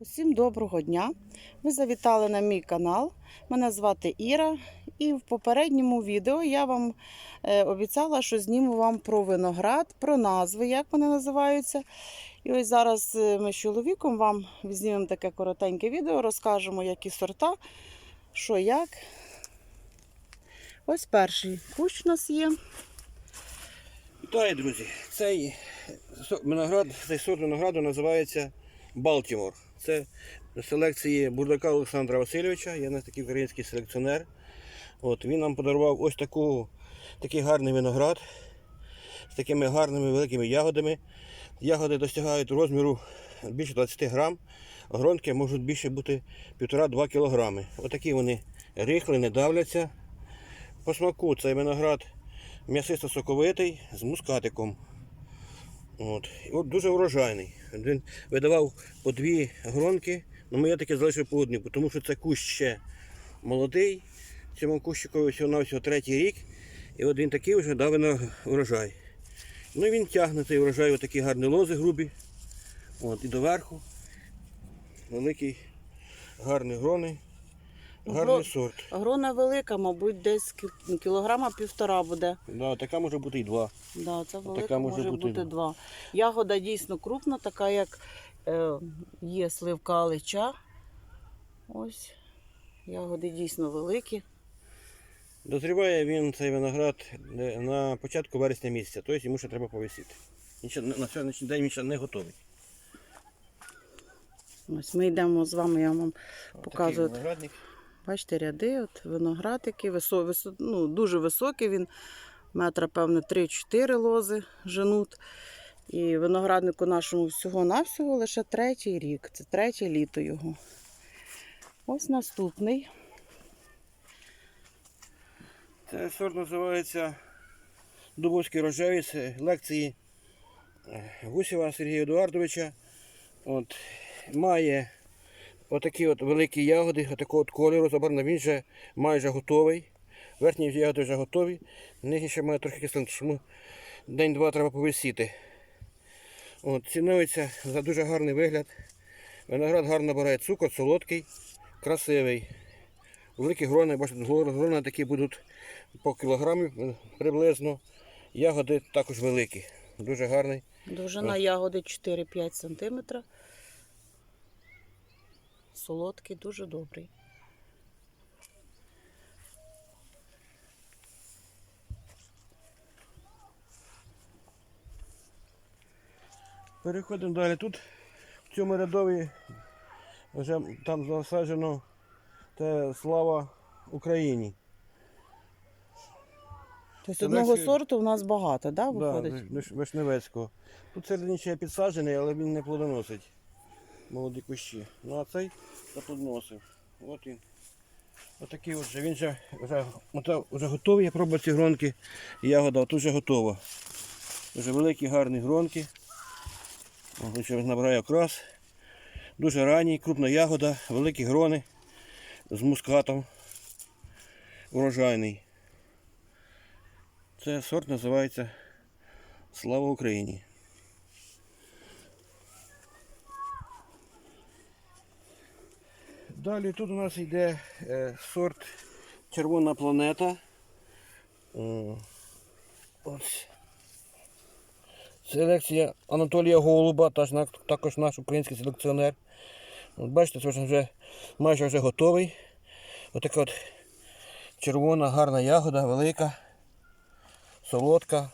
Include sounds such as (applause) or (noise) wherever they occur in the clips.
Усім доброго дня! Ви завітали на мій канал. Мене звати Іра, і в попередньому відео я вам е, обіцяла, що зніму вам про виноград, про назви, як вони називаються. І ось зараз е, ми з чоловіком вам знімемо таке коротеньке відео, розкажемо, які сорта, що як. Ось перший кущ у нас є. Вітаю, друзі. Цей виноград, цей сорт винограду називається Балтімор. Це селекції Бурдака Олександра Васильовича. Я не такий український селекціонер. От, він нам подарував ось таку, такий гарний виноград з такими гарними великими ягодами. Ягоди досягають розміру більше 20 грам, а гронки можуть більше бути 1,5-2 кілограми. Отакі вони рихлі, не давляться. По смаку цей виноград м'ясисто соковитий з мускатиком. От. І от дуже врожайний. Він видавав по дві гронки, але я таки залишив по одній, тому що це кущ ще молодий. Цьому кущикові всього третій рік. І от він такий вже дав на врожай. Ну і він тягне цей врожай, отакі гарні лози грубі. От, і доверху. Великий, гарний грони. Гарний Гро- сорт. Грона велика, мабуть, десь кілограма півтора буде. Да, така може бути і два. Да, це велика Така може, може бути, бути. два. Ягода дійсно крупна, така як е, є сливка алича. Ось. Ягоди дійсно великі. Дозріває він цей виноград е, на початку вересня місяця, тобто йому ще треба повисіти. На сьогоднішній день він ще не готовий. Ось ми йдемо з вами, я вам показую. Бачите, ряди, от виноград який висо, висо, ну, дуже високий. Він метра, певно, 3-4 лози женуть. І винограднику нашому всього-навсього лише третій рік. Це третє літо його. Ось наступний. Це сорт називається Дубовський рожевий, лекції е, Гусєва Сергія Едуардовича. От, має отакі от великі ягоди, отакого от кольору забарвлено. Він вже майже готовий. Верхні ягоди вже готові. Нижні ще має трохи кислинки, тому день-два треба повисіти. От, цінується за дуже гарний вигляд. Виноград гарно набирає цукор, солодкий, красивий. Великі грони, бачите, грони такі будуть по кілограмі е, приблизно. Ягоди також великі. Дуже гарний. Довжина ягоди 4-5 см. Солодкий, дуже добрий. Переходимо далі. Тут в цьому рядові вже там засаджено те слава Україні. Тобто одного легше- сорту в нас багато, да, Да, виходить? Виш- Виш- Вишневецького. Тут середині ще підсаджений, але він не плодоносить. Молоді кущі. Ну а цей заплодоносив. От він. Отакий от же. Він вже, вже, ота- вже готовий. Я пробував ці гронки. Ягода тут вже готова. Дуже великі, гарні гронки. Ще набирає окрас. Дуже ранній, крупна ягода, великі грони з мускатом. Урожайний. Це сорт називається Слава Україні. Далі тут у нас йде е, сорт Червона планета. О, Ось. Селекція Анатолія Голуба, також наш, український селекціонер. От бачите, це вже майже вже готовий. Отака от червона, гарна ягода, велика, солодка,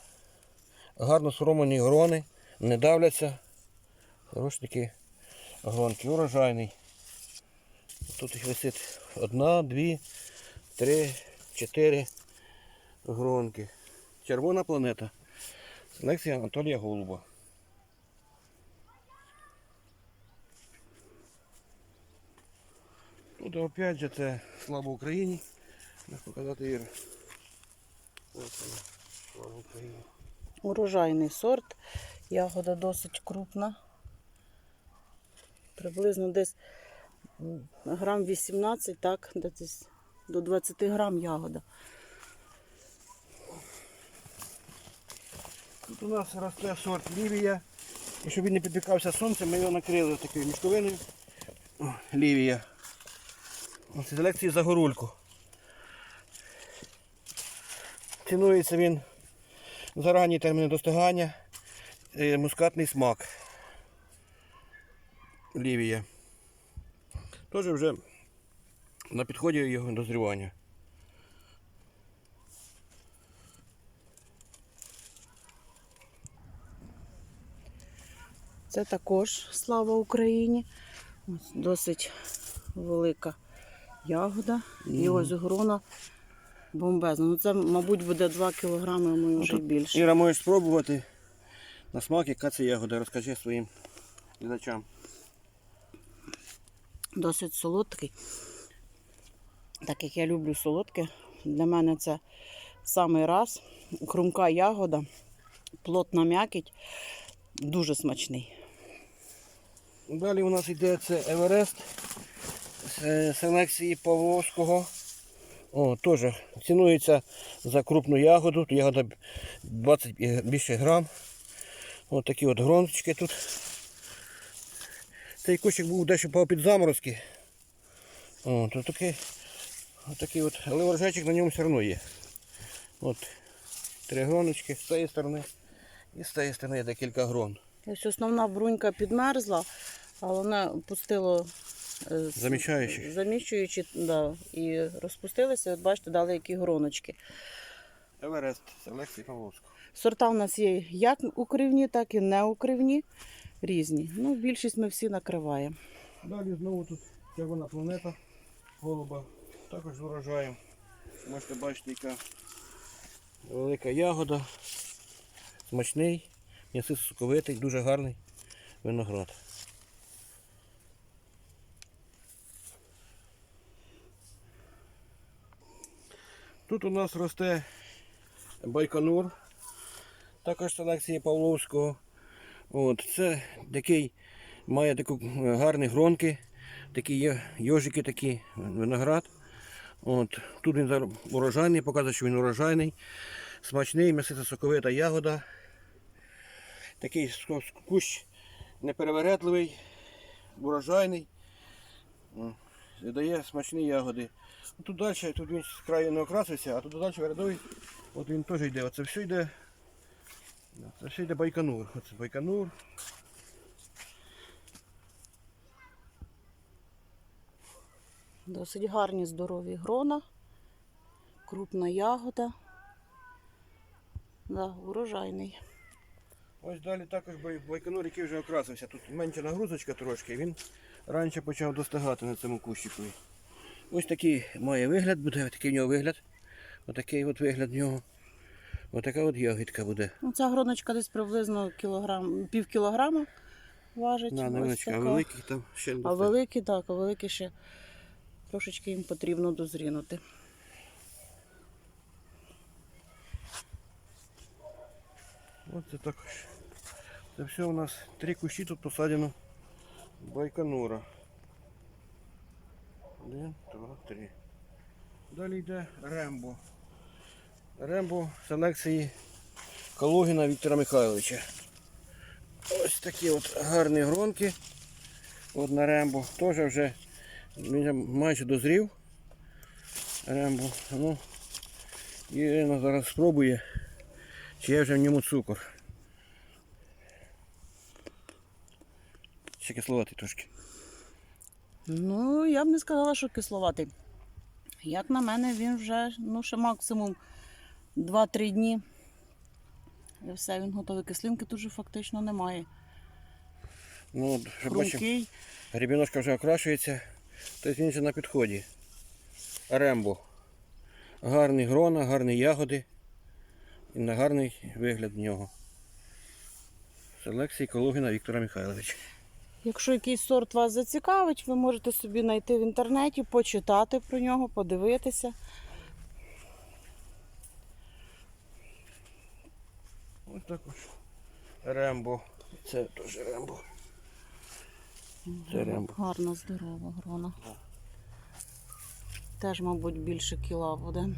гарно соромані грони, не давляться. Хороші такі гронки, урожайний. Тут їх висить одна, дві, три, чотири гронки. Червона планета. Селекція Анатолія Голуба. Тут опять же це слава Україні. Як показати Іра. Ось вона. Слава Україні. Урожайний сорт. Ягода досить крупна. Приблизно десь грам 18, так, десь до 20 грам ягода. Тут у нас росте сорт Лівія. І щоб він не підпікався сонцем, ми його накрили такою мішковиною. Лівія. Ось селекції за горульку. Цінується він за ранні терміни достигання, е, мускатний смак. Лівія. Теж вже на підході його дозрівання. Це також слава Україні. Ось досить велика ягода. І ось грона бомбезна. Ну це, мабуть, буде 2 кілограми, а може й більше. Іра, можеш спробувати на смак, яка це ягода. Розкажи своїм глядачам. Досить солодкий. Так як я люблю солодке, для мене це самий раз. Хрумка ягода, плотна м'якіть, дуже смачний. Далі у нас йде це Еверест з е, селекції Павловського. О, теж цінується за крупну ягоду. Ягода 20 більше грам. Ось такі от гроночки тут. Цей кущик був дещо під заморозки. О, тут такий, от але врожайчик на ньому все одно є. От три гроночки з цієї сторони і з цієї сторони є декілька грон. Ось основна брунька підмерзла, але вона пустило е, с- заміщуючи да, і розпустилися. От бачите, дали які гроночки. Еверест, селекції Павловського. Сорта в нас є як укривні, так і неукривні. Різні. Ну, більшість ми всі накриваємо. Далі знову тут червона планета, голуба, також з урожаєм. Можете бачити, яка велика ягода, смачний, м'ясисто соковитий, дуже гарний виноград. Тут у нас росте байконур, також селекції Павловського. От, це такий має таку е, гарні гронки, такі є йожики, такі виноград. От, тут він зараз урожайний, показує, що він урожайний, смачний, м'ясиста соковита ягода. Такий кущ неперевередливий, урожайний. Дає смачні ягоди. Тут далі, тут він з краю не окрасився, а тут далі рядовий, от він теж йде. Оце все йде. Це все йде байконур. Оце байконур. Досить гарні здорові грона, крупна ягода. Да, урожайний. Ось далі також бай- байконур, який вже окрасився. Тут менша нагрузочка трошки, він раніше почав достигати на цьому кущику. Ось такий має вигляд, буде такий в нього вигляд. Отакий от вигляд в нього. Отака от ягідка буде. Ну, ця гроночка десь приблизно кілограм, пів кілограма важить. На невеличка, а великий там ще не А великі, так, а великі ще трошечки їм потрібно дозрінути. Ось це також. Це все у нас три кущі тут посадено байконура. Один, два, три. Далі йде Рембо. Рембо селекції Калугіна Віктора Михайловича. Ось такі от гарні гронки. От на Рембо. Теж вже майже дозрів. Рембо. Ну, Ірина зараз спробує, чи є вже в ньому цукор. Ще кисловатий трошки. Ну, я б не сказала, що кисловатий. Як на мене, він вже ну, ще максимум 2-3 дні. І все, він готовий. Кислинки тут же фактично немає. Ну, вже бачимо, вже окрашується, тобто він вже на підході. Рембо. Гарні грона, гарні ягоди і на гарний вигляд в нього. Селекції Калугіна Віктора Михайловича. Якщо якийсь сорт вас зацікавить, ви можете собі знайти в інтернеті, почитати про нього, подивитися. Ось також. Рембо. Це теж Рембо. Це Рембо. Гарна, здорова грона. Теж, мабуть, більше кіла буде.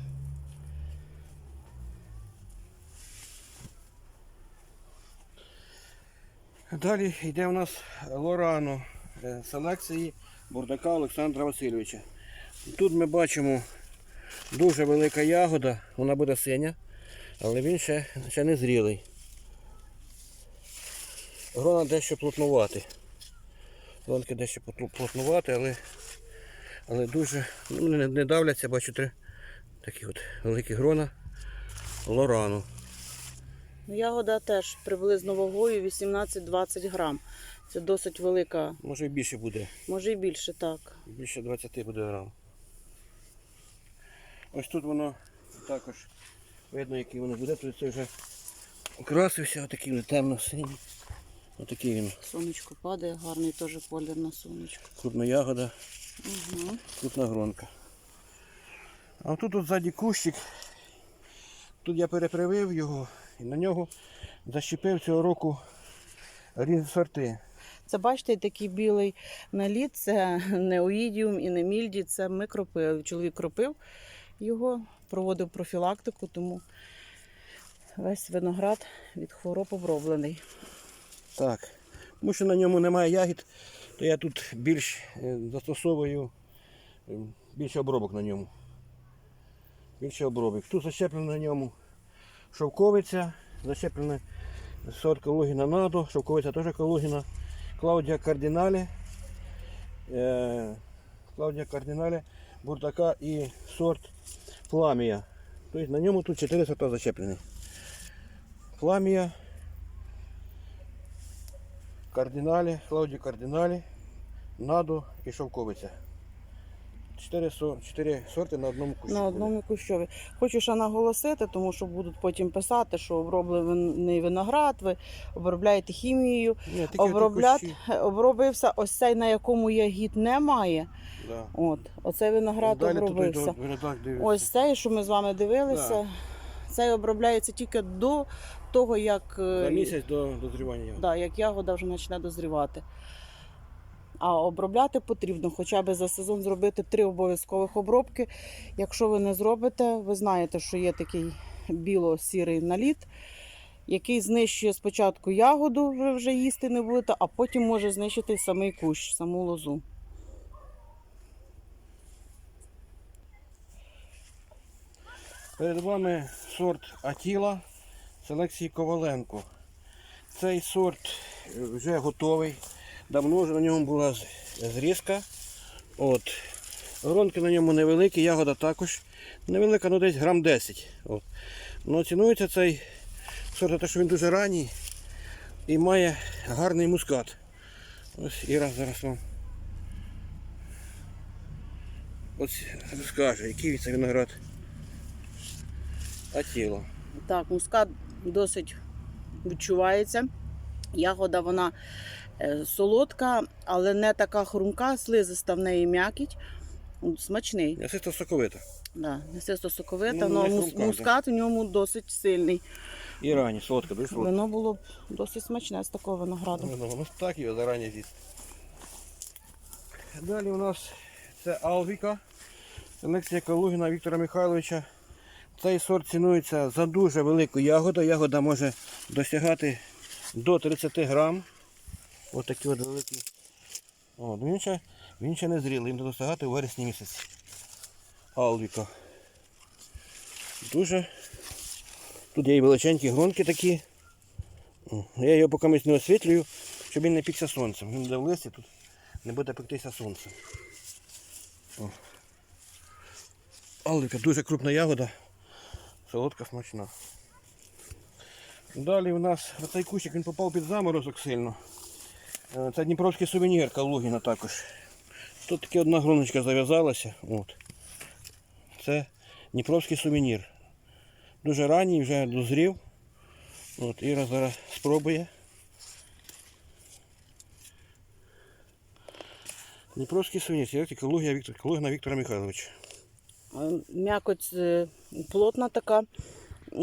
Далі йде у нас Лорано е, селекції Бурдака Олександра Васильовича. Тут ми бачимо дуже велика ягода, вона буде синя, але він ще, ще не зрілий. Грона дещо плотнувати. Гронки дещо плотнувати, але, але дуже ну, не, не давляться, бачу три такі от великі грона лорану. Ну, Ягода теж приблизно вагою 18-20 грам. Це досить велика, Може і більше буде. може і більше так. Більше 20 буде грам. Ось тут воно також видно, який воно буде. Тут це вже окрасився, отакий він темно-синій. Отакий він. Сонечко падає, гарний теж колір на сонечко. Крупна ягода, Угу. крупна гронка. А тут от ззаді кущик. Тут я перепривив його і на нього защепив цього року різні сорти. Це бачите, такий білий наліт, це (laughs) не оїдіум і не мільді, це ми кропив. Чоловік кропив його, проводив профілактику, тому весь виноград від хвороб оброблений. Так. Тому що на ньому немає ягід, то я тут більш е, застосовую е, більше обробок на ньому. Більше обробок. Тут защеплено на ньому шовковиця, защеплена сорт Калугіна Надо, шовковиця теж Калугіна, Клаудія Кардіналі, е, Клаудія Кардіналі, Бурдака і сорт пламія. Тобто на ньому тут 4 сорта зачеплені. Пламія, Кардиналі, Клауді Кардиналі, Надо і Шовковиця. Чотири, со- чотири сорти на одному кущі. На одному кущові. Хочу ще наголосити, тому що будуть потім писати, що оброблений виноград, ви обробляєте хімією. Ні, тільки кущі. обробився ось цей, на якому ягід немає. Да. От, оцей виноград Далі тут обробився. виноград дивиться. Ось цей, що ми з вами дивилися, Да. цей обробляється тільки до того, як, е, За місяць до дозрівання. да, як ягода вже почне дозрівати. А обробляти потрібно хоча б за сезон зробити три обов'язкових обробки. Якщо ви не зробите, ви знаєте, що є такий біло-сірий наліт, який знищує спочатку ягоду, ви вже їсти не будете, а потім може знищити самий кущ, саму лозу. Перед вами сорт Атіла селекції Коваленко. Цей сорт вже готовий. Давно вже на ньому була зрізка. От. Гронки на ньому невеликі, ягода також невелика, ну десь грам 10. От. Ну, цінується цей сорт, те, що він дуже ранній і має гарний мускат. Ось Іра зараз вам. Ось скаже, який це виноград. Атіла. Так, мускат досить відчувається. Ягода вона солодка, але не така хрумка, слизиста в неї м'якіть. Смачний. М'ясисто соковита. Да, м'ясисто соковита, Ну, але не мус- хрумка, да. мускат у ньому досить сильний. І ранні, солодка, дуже солодка. Воно було б досить смачне з такого винограду. Ну, ну, так його зарані з'їсти. Далі у нас це Алвіка. Селекція Калугіна Віктора Михайловича. Цей сорт цінується за дуже велику ягоду. Ягода може досягати до 30 грам. Ось такі от великі. О, він, ще, він ще не зрілий, він буде досягати у вересні місяці. Алвіка. Дуже. Тут є і величенькі гронки такі. Я його поки не освітлюю, щоб він не пікся сонцем. Він буде в листі, тут не буде пектися сонцем. О. Алика, дуже крупна ягода, солодка смачна. Далі у нас цей кущик він попав під заморозок сильно. Е, Це Дніпровський сувенір Калугіна також. Тут таки одна гроночка зав'язалася. От. Це Дніпровський сувенір. Дуже ранній, вже дозрів. От, Іра зараз спробує. Дніпровський сувенір, селекція Калугія Віктор, Калугіна Віктора Михайловича. М'якоть е, плотна така,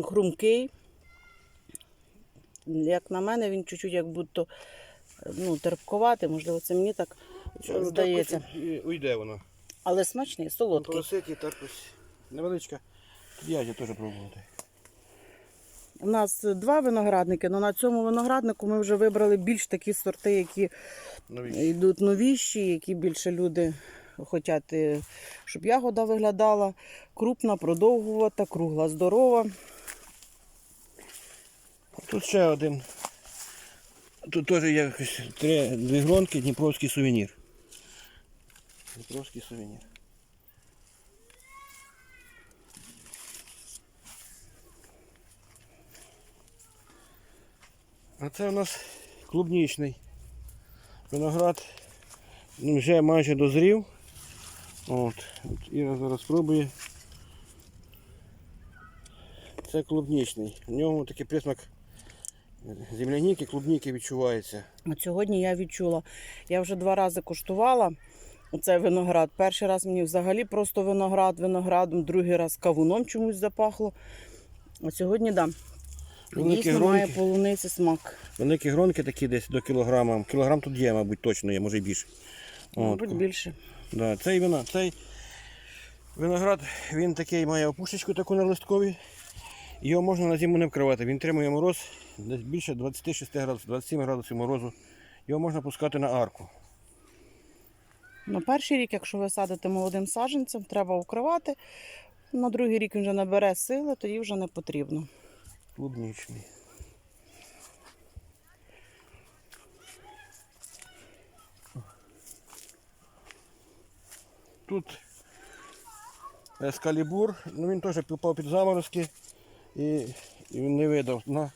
хрумкий. Як на мене, він чуть-чуть як будто ну, терпкуватий, можливо, це мені так здається. І уйде вона. Але смачний, солодкий. Полоситі, так ось невеличка. Я теж пробувати. У нас два виноградники, але на цьому винограднику ми вже вибрали більш такі сорти, які йдуть новіші, які більше люди хочуть, е, щоб ягода виглядала крупна, продовгувата, кругла, здорова. Тут ще один. Тут теж якось три дві гронки, Дніпровський сувенір. Дніпровський сувенір. А це у нас клубнічний виноград. Вже майже дозрів. От. От Іра зараз спробує. Це клубнічний. В ньому такий присмак земляніки, клубніки відчувається. От сьогодні я відчула. Я вже два рази куштувала оцей виноград. Перший раз мені взагалі просто виноград виноградом, другий раз кавуном чомусь запахло. А сьогодні да. Великі Дійсно має полуниці смак. Великі гронки такі десь до кілограма. Кілограм тут є, мабуть, точно є, може й більше. От. Мабуть, більше. Да, цей, вина, цей виноград, він такий має опушечку таку на листкові. Його можна на зиму не вкривати. Він тримує мороз десь більше 26 градусів, 27 градусів морозу. Його можна пускати на арку. На перший рік, якщо ви садите молодим саджанцем, треба укривати. На другий рік він вже набере сили, тоді вже не потрібно. Клубничний. Тут ескалібур, ну він теж попав під заморозки і, і він не видав. На,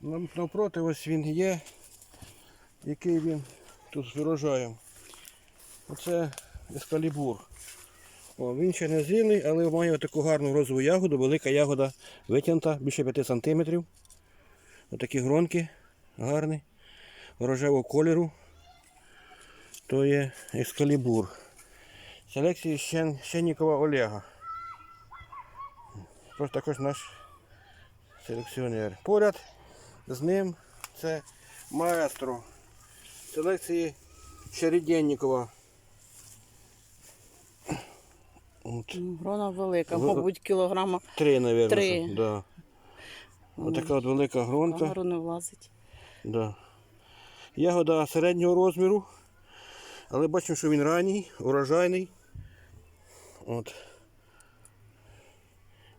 навпроти ось він є, який він тут з врожаєм. Оце ескалібур. О, він ще не зрілий, але має таку гарну розову ягоду, велика ягода витягнута, більше 5 см. Отакі гронки гарні, рожевого кольору. То є ескалібур. Селекції Щен- Щеннікова Олега. Просто також наш селекціонер. Поряд з ним це маестро селекції Череденнікова. От. Грона велика, мабуть, кілограма Три, мабуть. Три. Да. Отака от велика гронка. камеру не влазить. Да. Ягода середнього розміру, але бачимо, що він ранній, урожайний. От.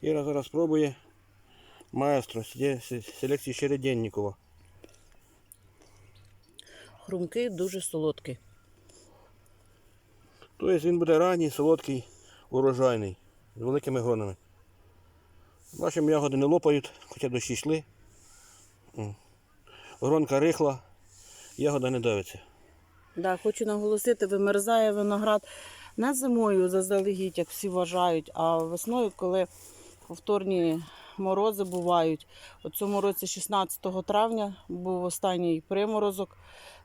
Іра зараз спробує маестро селекції Череденнікова. Хрумкий, дуже солодкий. Тобто він буде ранній, солодкий, урожайний, з великими гронами. Бачимо, ягоди не лопають, хоча дощі йшли. Гронка рихла, ягода не давиться. Да, хочу наголосити, вимерзає виноград не зимою заздалегідь, як всі вважають, а весною, коли повторні морози бувають. У цьому році, 16 травня, був останній приморозок,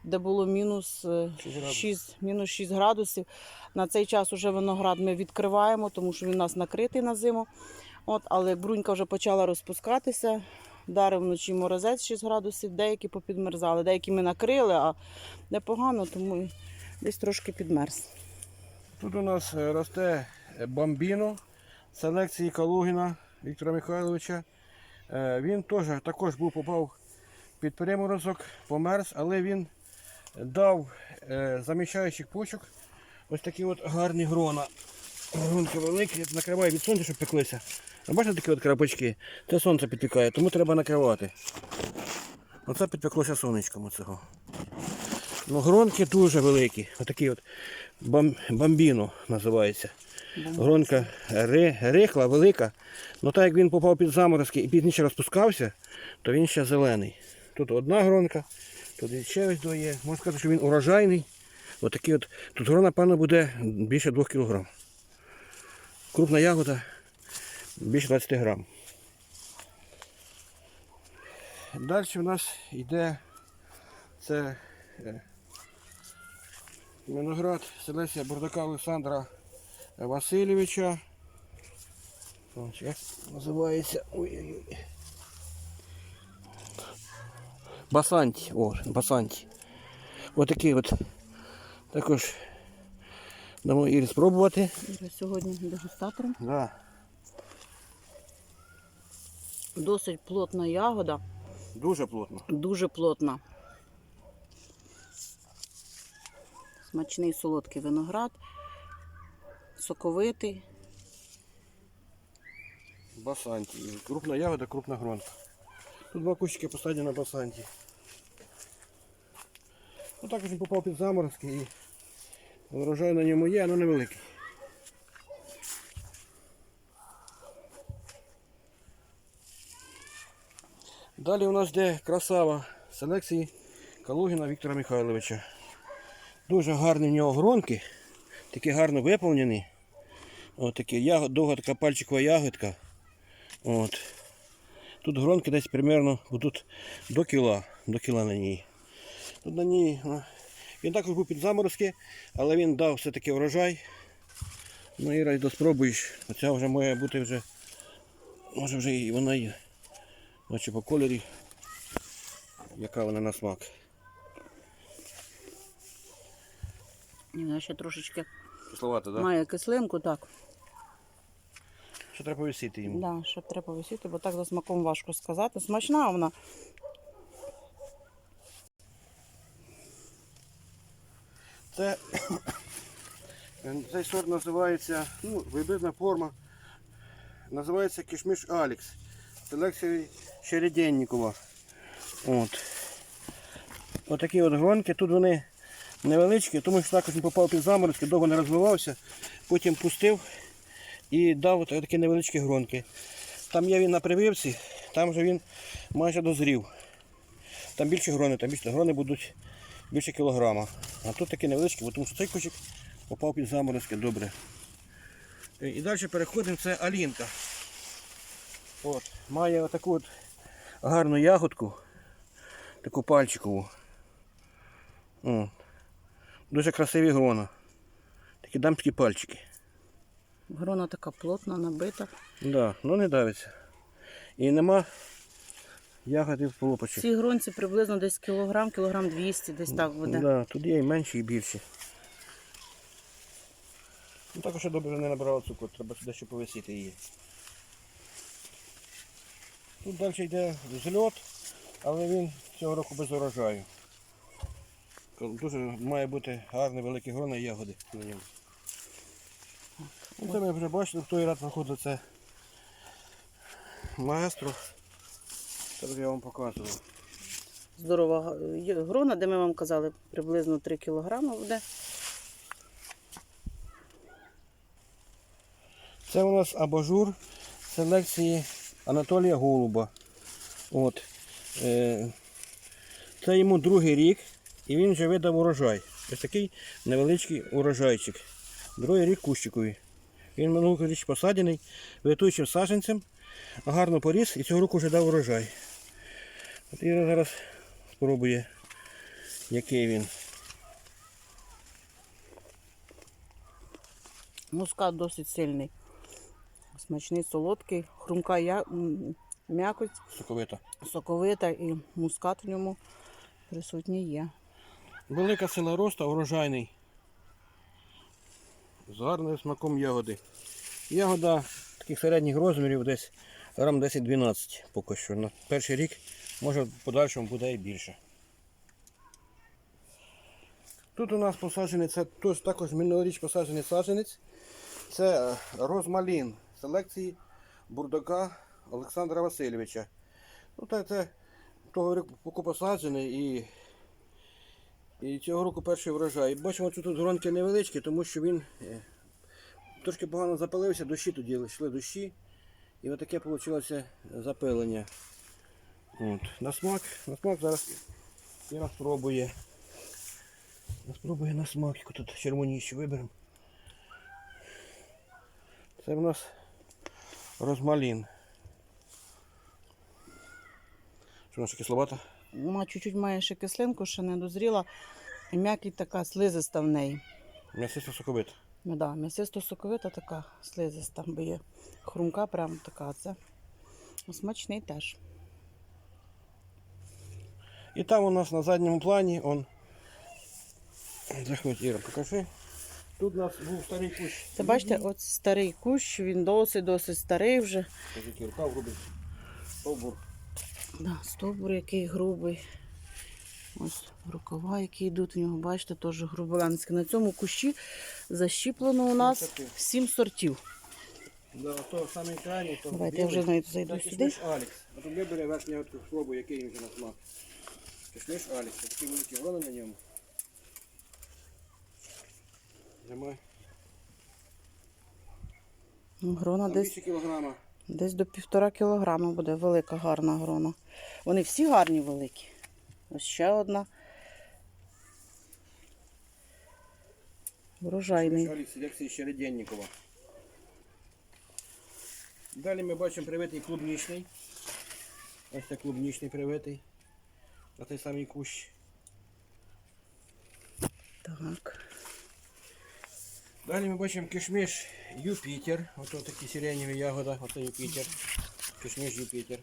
де було мінус е, Шість градусів. 6, мінус 6 градусів. На цей час уже виноград ми відкриваємо, тому що він у нас накритий на зиму. От, але брунька вже почала розпускатися, вдарив вночі морозець 6 градусів, деякі попідмерзали, деякі ми накрили, а непогано, тому десь трошки підмерз. Тут у нас е, росте е, бомбіно селекції Калугіна Віктора Михайловича. Е, Він теж також був попав під приморозок, померз, але він дав е, заміщаючих почок ось такі от гарні грона. Гронки великі, накриває від сонця, щоб пеклися. Бачите такі от крапочки? Це сонце підпікає, тому треба накривати. Оце підпеклося сонечком оцього. Ну, гронки дуже великі. Отакі от бам, бамбіно називається. Гронка ри, рихла, велика. Ну так як він попав під заморозки і пізніше розпускався, то він ще зелений. Тут одна гронка, тут ще ось двоє. Можна сказати, що він урожайний. Отакий от, тут грона, певно, буде більше 2 кг. Крупна ягода більше 20 грам. Далі в нас йде це е, виноград селекція Бурдака Олександра Васильовича. Як називається. Ой-ой-ой. Басанті. О, басанті. Ось такий от. Також дамо Ірі спробувати. Іра сьогодні дегустатором. Да. Досить плотна ягода, Дуже плотно. дуже плотна. Смачний солодкий виноград, соковитий. Басанті. Крупна ягода, крупна гронка. Тут два кущики посадені на басанті. Ну також він попав під заморозки і врожай на ньому є, але невеликий. Далі у нас йде красава селекції Калугіна Віктора Михайловича. Дуже гарні в нього гронки, такі гарно виповнені. Ось такі ягод, довга така пальчикова ягодка. От. Тут гронки десь примерно тут до кіла, до кіла на ній. Тут на ній. а, Він також був під заморозки, але він дав все-таки врожай. Ну Іра, йди спробуєш. Оця вже має бути вже. Може вже і вона є. Бачу по кольорі. Яка вона на смак. І вона ще трошечки Кисловата, так? Да? має кислинку, так. Що треба повисіти йому? Да, ще треба висіти, бо так за смаком важко сказати. Смачна вона. Це (coughs) цей сорт називається, ну, вибірна форма. Називається кишмиш Алікс. Селекція Череденнікова. От. Отакі от гронки. Тут вони невеличкі, тому що також він попав під заморозки, довго не розвивався. Потім пустив і дав такі невеличкі гронки. Там є він на прививці, там вже він майже дозрів. Там більше грони, там більше грони будуть більше кілограма. А тут такі невеличкі, тому що цей кущик попав під заморозки добре. Е, І далі переходимо, це алінка. От, має отаку от гарну ягодку, таку пальчикову. О, дуже красиві грона. Такі дамські пальчики. Грона така плотна, набита. Да, ну не давиться. І нема ягоди в полупочі. цій гронці приблизно десь кілограм, кілограм 200 десь так буде. Да, тут є і менші, і більші. Ну, також ще добре не набрала цукру, треба сюди ще повисіти її. Тут далі йде зльот, але він цього року без урожаю. Дуже має бути гарний великий грона і ягоди на ньому. Ну, Це ми вже бачили, в той ряд виходить це маестро. Це я вам показував. Здорова грона, де ми вам казали, приблизно 3 кілограми буде. Це у нас абажур селекції Анатолія Голуба. От. Е, це йому другий рік і він вже видав урожай. Ось такий невеличкий урожайчик. Другий рік кущиковий. Він минулого річ посаджений витуючим саджанцем, гарно поріс і цього року вже дав урожай. От Іра зараз спробує, який він. Мускат досить сильний. Смачний, солодкий, хрумка я... м'якоть, Соковито. соковита і мускат в ньому присутній є. Велика сила росту, урожайний. З гарним смаком ягоди. Ягода таких середніх розмірів десь грам 10-12 поки що. На перший рік може в подальшому буде і більше. Тут у нас посаджений, це також минулоріч посаджений саджанець. Це е, розмалін селекції бурдака Олександра Васильовича. Ну, та це того року посаджений і і цього року перший врожай. Бачимо, що тут гронки невеличкі, тому що він е, трошки погано запалився, дощі тоді йшли дощі. І отаке вийшло запилення. От. На смак, на смак зараз я спробує. Спробує на смак, тут червоніші виберемо. Це в нас розмалін. Що наша кисловата? Вона чуть-чуть має ще кислинку, ще не дозріла. І м'якіть така слизиста в неї. М'ясисто соковита. Ну да, м'ясисто соковита така слизиста, бо є хрумка прям така. Це смачний теж. І там у нас на задньому плані он. Заходь, Іра, покажи. Тут у нас був старий кущ. Це бачите, от старий кущ, він досить досить старий вже. Скажіть, рука врубить. Да, стовбур який грубий. Ось рукава, які йдуть в нього, бачите, теж груболенські. На цьому кущі защіплено у нас сім сортів. Да, то саме крайній, то Давайте я вже навіть зайду сюди. Алекс. А тут вибере верхню от спробу, який він вже на смак. Кишмиш Алекс. Ось Такі великі грони на ньому. Немає. Ну, Грона Там десь, більше кілограма. Десь до півтора кілограма буде велика гарна грона. Вони всі гарні великі. Ось ще одна. Врожайний. Селекції. Далі ми бачимо привитий клубнічний. Ось це клубнічний привитий. На той самий кущ. Так. Далі ми бачимо кишмиш Юпітер. Ото такі сиреневі ягода, ото Юпітер. Кишмиш Юпітер.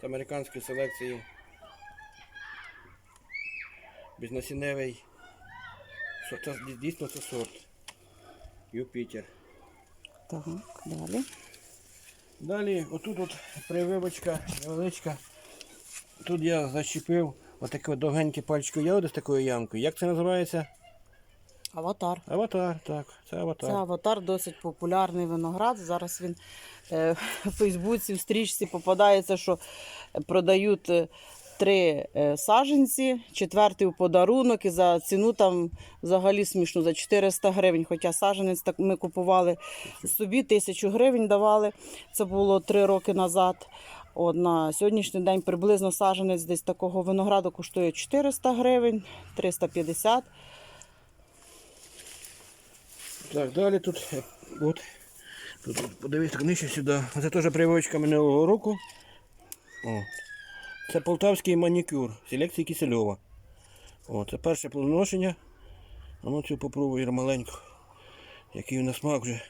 З американської селекції. Безнасінневий. Со- Це дійсно це сорт. Юпітер. Так, далі. Далі, отут от прививочка невеличка. Тут я защепив отаке от довгеньке пальчико ягоди з такою ямкою. Як це називається? Аватар. Аватар, так. Це аватар. Це аватар досить популярний виноград. Зараз він е, в Фейсбуці, в стрічці попадається, що продають е, три е, саджанці, четвертий у подарунок і за ціну там взагалі смішно, за 400 гривень. Хоча саджанець так ми купували собі, тисячу гривень давали. Це було три роки назад. От на сьогоднішній день приблизно саджанець десь такого винограду коштує 400 гривень, 350 Так, далі тут, от, тут подивись так нижче сюди. Це теж прививочка минулого року. О. Це полтавський манікюр селекції Кисельова. О, це перше плодоношення. А ну цю попробую маленьку. Який на смак вже.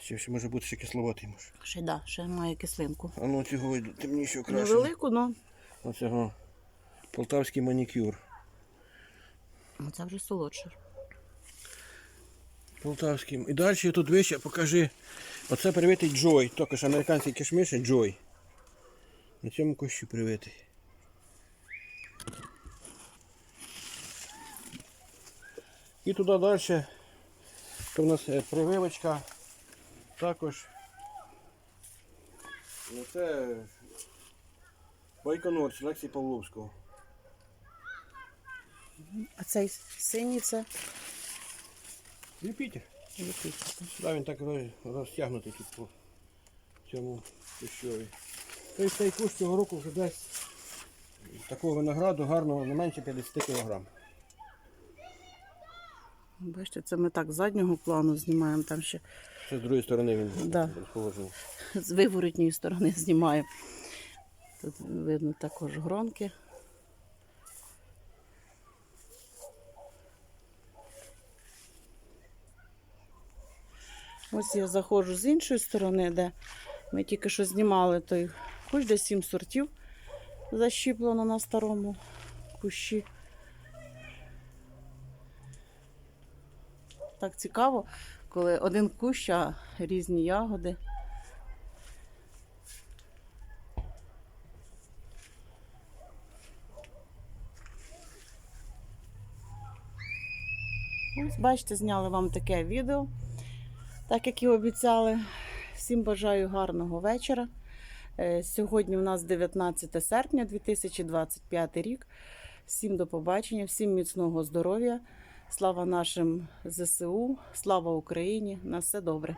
Ще, ще може бути ще кисловатий. Може. Ще да, ще має кислинку. А ну цього темнішого краще. Невелику, але Оцього полтавський манікюр. Це вже солодше. Полтавським. І далі тут вище покажи. Оце привитий Джой. Також американський кишмиш Джой. На цьому кущу привитий. І туди далі. То в нас е, прививочка. Також. Ну, Це Байконур, селекції Павловського. А цей синій це Юпітер. Юпітер. Да, він так роз- розтягнутий тут по цьому кущові. Тобто цей кущ цього року вже дасть такого винограду гарного не менше 50 кг. Бачите, це ми так з заднього плану знімаємо, там ще Ще з другої сторони він Да. розположений. з виворотньої сторони знімаємо. Тут видно також гронки. Ось я заходжу з іншої сторони, де ми тільки що знімали той кущ, де сім сортів защіплено на старому кущі. Так цікаво, коли один кущ, а різні ягоди. Ось, бачите, зняли вам таке відео, так як і обіцяли. Всім бажаю гарного вечора. Е, Сьогодні у нас 19 серпня 2025 рік. Всім до побачення, всім міцного здоров'я. Слава нашим ЗСУ, слава Україні! На все добре.